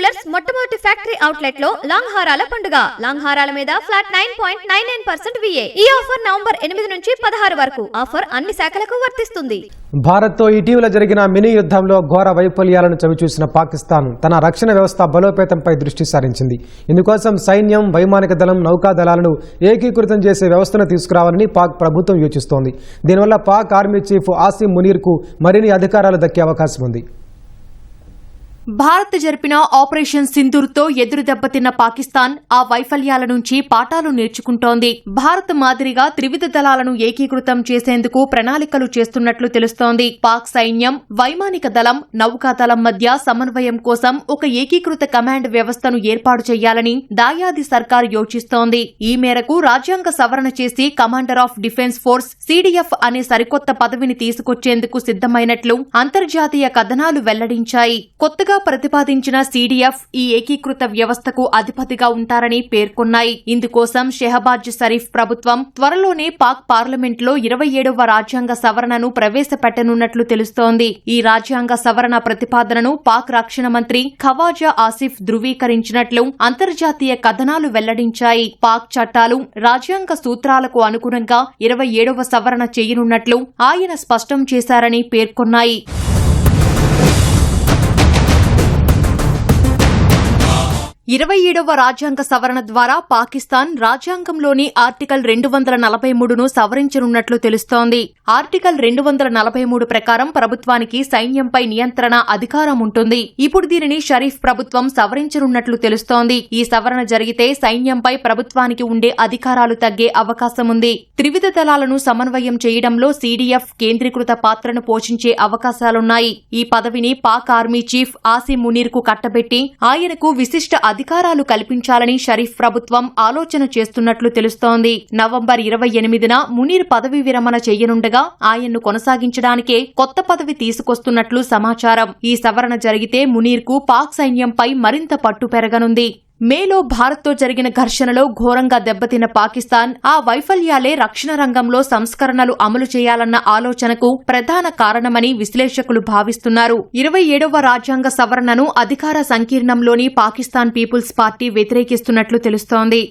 Jewellers మొట్టమొదటి factory అవుట్లెట్లో long హారాల పండుగ. లాంగ్ హారాల మీద flat nine point nine nine percent VA ఈ ఆఫర్ నవంబర్ ఎనిమిది నుంచి పదహారు వరకు. ఆఫర్ అన్ని శాఖలకు వర్తిస్తుంది. భారత్తో ఇటీవల జరిగిన మినీ యుద్ధంలో ఘోర వైఫల్యాలను చవిచూసిన పాకిస్తాన్ తన రక్షణ వ్యవస్థ బలోపేతంపై దృష్టి సారించింది. ఇందుకోసం సైన్యం వైమానిక దళం నౌకా దళాలను ఏకీకృతం చేసే వ్యవస్థను తీసుకురావాలని పాక్ ప్రభుత్వం యోచిస్తోంది. దీనివల్ల పాక్ ఆర్మీ చీఫ్ ఆసిమ్ మునీర్కు మరిన్ని అధికారాలు దక్కే అవకాశం ఉంది భారత్ జరిపిన ఆపరేషన్ సింధూర్తో ఎదురు దెబ్బతిన్న పాకిస్తాన్ ఆ వైఫల్యాల నుంచి పాఠాలు నేర్చుకుంటోంది. భారత్ మాదిరిగా త్రివిధ దళాలను ఏకీకృతం చేసేందుకు ప్రణాళికలు చేస్తున్నట్లు తెలుస్తోంది. పాక్ సైన్యం వైమానిక దళం నౌకాదళం మధ్య సమన్వయం కోసం ఒక ఏకీకృత కమాండ్ వ్యవస్థను ఏర్పాటు చేయాలని దాయాది సర్కార్ యోచిస్తోంది. ఈ మేరకు రాజ్యాంగ సవరణ చేసి commander of defence force CDF అనే సరికొత్త పదవిని తీసుకొచ్చేందుకు సిద్దమైనట్లు అంతర్జాతీయ కథనాలు వెల్లడించాయి. కొత్తగా కొత్తగా ప్రతిపాదించిన సీడీఎఫ్ ఈ ఏకీకృత వ్యవస్థకు అధిపతిగా ఉంటారని పేర్కొన్నాయి. ఇందుకోసం షెహబాజ్ షరీఫ్ ప్రభుత్వం త్వరలోనే పాక్ పార్లమెంట్లో ఇరవై ఏడవ రాజ్యాంగ సవరణను ప్రవేశపెట్టనున్నట్లు తెలుస్తోంది. ఈ రాజ్యాంగ సవరణ ప్రతిపాదనను పాక్ రక్షణ మంత్రి ఖవాజా ఆసిఫ్ ధృవీకరించినట్లు అంతర్జాతీయ కథనాలు వెల్లడించాయి. పాక్ చట్టాలు రాజ్యాంగ సూత్రాలకు అనుగుణంగా ఇరవై ఏడవ సవరణ చేయనున్నట్లు ఆయన స్పష్టం చేశారని పేర్కొన్నాయి. ఇరవై ఏడవ రాజ్యాంగ సవరణ ద్వారా పాకిస్తాన్ రాజ్యాంగంలోని ఆర్టికల్ రెండు వందల నలభై మూడును సవరించనున్నట్లు తెలుస్తోంది. ఆర్టికల్ రెండు వందల నలభై మూడు ప్రకారం ప్రభుత్వానికి సైన్యంపై నియంత్రణ అధికారం ఉంటుంది. ఇప్పుడు దీనిని షరీఫ్ ప్రభుత్వం సవరించనున్నట్లు తెలుస్తోంది. ఈ సవరణ జరిగితే సైన్యంపై ప్రభుత్వానికి ఉండే అధికారాలు తగ్గే అవకాశం ఉంది త్రివిధ దళాలను సమన్వయం చేయడంలో సీడీఎఫ్ కేంద్రీకృత పాత్రను పోషించే అవకాశాలున్నాయి. ఈ పదవిని పాక్ ఆర్మీ చీఫ్ ఆసిమ్ మునీర్కు కట్టబెట్టి ఆయనకు విశిష్ట అధికారాలు కల్పించాలని షరీఫ్ ప్రభుత్వం ఆలోచన చేస్తున్నట్లు తెలుస్తోంది. నవంబర్ ఇరవై ఎనిమిదిన మునీర్ పదవి విరమణ చేయనుండగా ఆయన్ను కొనసాగించడానికే కొత్త పదవి తీసుకొస్తున్నట్లు సమాచారం. ఈ సవరణ జరిగితే మునీర్కు పాక్ సైన్యంపై మరింత పట్టు పెరగనుంది. మేలో భారత్తో జరిగిన ఘర్షణలో ఘోరంగా దెబ్బతిన్న పాకిస్తాన్ ఆ వైఫల్యాలే రక్షణ రంగంలో సంస్కరణలు అమలు చేయాలన్న ఆలోచనకు ప్రధాన కారణమని విశ్లేషకులు భావిస్తున్నారు. ఇరవై ఏడవ రాజ్యాంగ సవరణను అధికార సంకీర్ణంలోని పాకిస్తాన్ పీపుల్స్ పార్టీ వ్యతిరేకిస్తున్నట్లు తెలుస్తోంది.